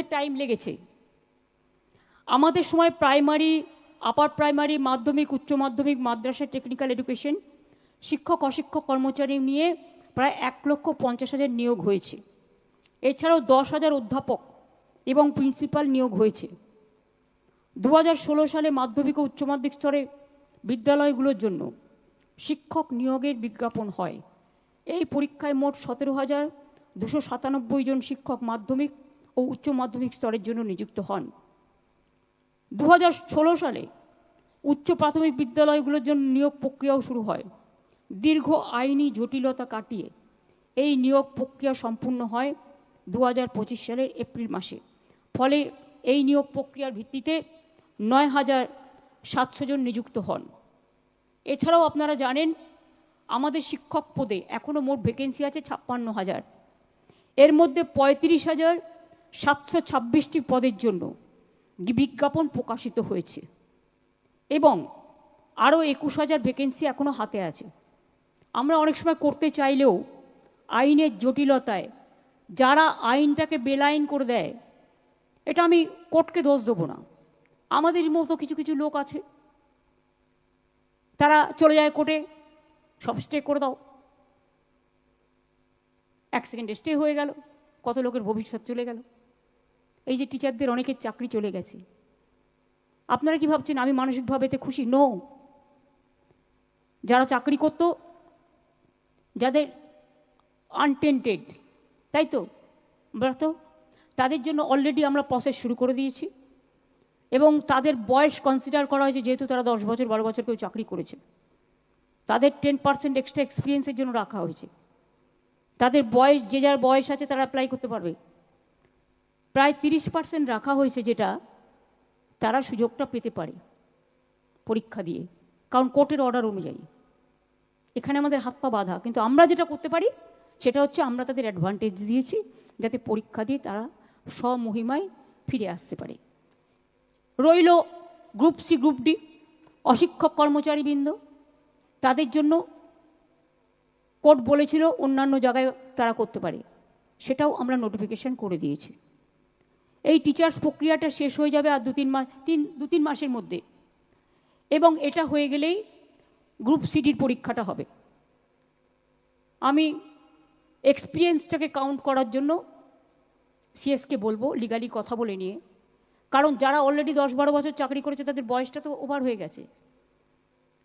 করতে টাইম লেগেছে। আমাদের সময় প্রাইমারি আপার প্রাইমারি মাধ্যমিক, উচ্চ মাধ্যমিক, মাদ্রাসা টেকনিক্যাল এডুকেশন শিক্ষক, অশিক্ষক, কর্মচারী নিয়ে প্রায় এক লক্ষ পঞ্চাশ হাজার নিয়োগ হয়েছে। এছাড়াও দশ হাজার অধ্যাপক এবং প্রিন্সিপাল নিয়োগ হয়েছে। দু সালে মাধ্যমিক ও উচ্চ মাধ্যমিক স্তরে বিদ্যালয়গুলোর জন্য শিক্ষক নিয়োগের বিজ্ঞাপন হয়। এই পরীক্ষায় মোট সতেরো হাজার দুশো সাতানব্বই জন শিক্ষক মাধ্যমিক ও উচ্চ মাধ্যমিক স্তরের জন্য নিযুক্ত হন। দু সালে উচ্চ প্রাথমিক বিদ্যালয়গুলোর জন্য নিয়োগ প্রক্রিয়াও শুরু হয়। দীর্ঘ আইনি জটিলতা কাটিয়ে এই নিয়োগ প্রক্রিয়া সম্পূর্ণ হয় দু পঁচিশ সালের এপ্রিল মাসে। ফলে এই নিয়োগ প্রক্রিয়ার ভিত্তিতে নয় হাজার সাতশো জন নিযুক্ত হন। এছাড়াও আপনারা জানেন, আমাদের শিক্ষক পদে এখনও মোট ভ্যাকেন্সি আছে ছাপ্পান্ন হাজার। এর মধ্যে পঁয়ত্রিশ হাজার সাতশো ছাব্বিশটি পদের জন্য বিজ্ঞাপন প্রকাশিত হয়েছে। এবং আরও একুশ হাজার ভ্যাকেন্সি এখনও হাতে আছে। আমরা অনেক সময় করতে চাইলেও আইনের জটিলতায় যারা আইনটাকে বেলাইন করে দেয়, এটা আমি কোর্টকে দোষ দেবো না। আমাদের মতো কিছু কিছু লোক আছে, তারা চলে যায় কোর্টে, সব স্টে করে দাও। এক সেকেন্ডে স্টে হয়ে গেল, কত লোকের ভবিষ্যৎ চলে গেল। এই যে টিচারদের অনেকের চাকরি চলে গেছে। আপনারা কি ভাবছেন আমি মানসিকভাবে এতে খুশি? নো যারা চাকরি করতো, যাদের আনটেন্টেড তাই তো? আমরা তো তাদের জন্য অলরেডি আমরা প্রসেস শুরু করে দিয়েছি। এবং তাদের বয়স কনসিডার করা হয়েছে যেহেতু তারা দশ বছর, বারো বছর কেউ চাকরি করেছে। তাদের টেন পার্সেন্ট এক্সট্রা এক্সপিরিয়েন্সের জন্য রাখা হয়েছে। তাদের বয়স, যে যার বয়স আছে তারা অ্যাপ্লাই করতে পারবে। প্রায় তিরিশ পার্সেন্ট রাখা হয়েছে যেটা তারা সুযোগটা পেতে পারে পরীক্ষা দিয়ে, কারণ কোর্টের অর্ডার অনুযায়ী। এখানে আমাদের হাত পা বাঁধা, কিন্তু আমরা যেটা করতে পারি সেটা হচ্ছে আমরা তাদের অ্যাডভান্টেজ দিয়েছি যাতে পরীক্ষা দিয়ে তারা স্বমহিমায় ফিরে আসতে পারে। রইল গ্রুপ সি গ্রুপ ডি অশিক্ষক কর্মচারীবৃন্দ। তাদের জন্য কোর্ট বলেছিল অন্যান্য জায়গায় তারা করতে পারে। সেটাও আমরা নোটিফিকেশন করে দিয়েছি। এই টিচার্স প্রক্রিয়াটা শেষ হয়ে যাবে আর দু তিন মাস তিন দু তিন মাসের মধ্যে। এবং এটা হয়ে গেলেই গ্রুপ সিডির পরীক্ষাটা হবে। আমি এক্সপিরিয়েন্সটাকে কাউন্ট করার জন্য সিএসকে বলব লিগালি কথা বলে নিয়ে। কারণ যারা অলরেডি দশ বারো বছর চাকরি করেছে, তাদের বয়সটা তো ওভার হয়ে গেছে।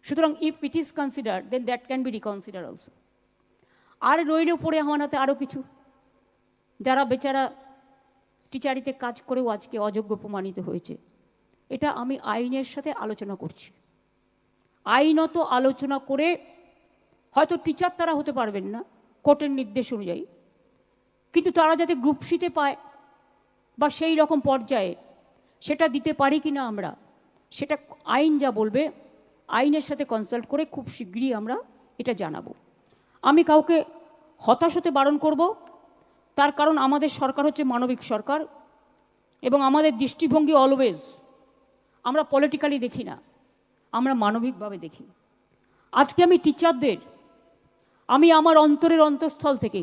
সুতরাং if it is consider then that can be reconsider also আর রইল পড়ে আমার হাতে আরও কিছু। যারা বেচারা টিচারিতে কাজ করেও আজকে অযোগ্য প্রমাণিত হয়েছে। এটা আমি আইনের সাথে আলোচনা করছি। আইনত আলোচনা করে হয়তো টিচার তারা হতে পারবেন না কোর্টের নির্দেশ অনুযায়ী। কিন্তু তারা যাতে গ্রুপ সিতে পায় বা সেই রকম পর্যায়ে সেটা দিতে পারি কি না আমরা, সেটা আইন যা বলবে, আইনের সাথে কনসাল্ট করে খুব শীঘ্রই আমরা এটা জানাব। আমি কাউকে হতাশ হতে বারণ করব তার কারণ আমাদের সরকার হচ্ছে মানবিক সরকার এবং আমাদের দৃষ্টিভঙ্গি অলওয়েজ আমরা পলিটিক্যালি দেখি না, আমরা মানবিকভাবে দেখি। আজকে আমি টিচারদের আমি আমার অন্তরের অন্তঃস্থল থেকে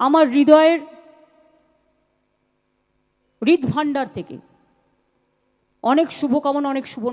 আমার হৃদয়ের হৃদ ভাণ্ডার থেকে অনেক শুভকামনা, অনেক শুভ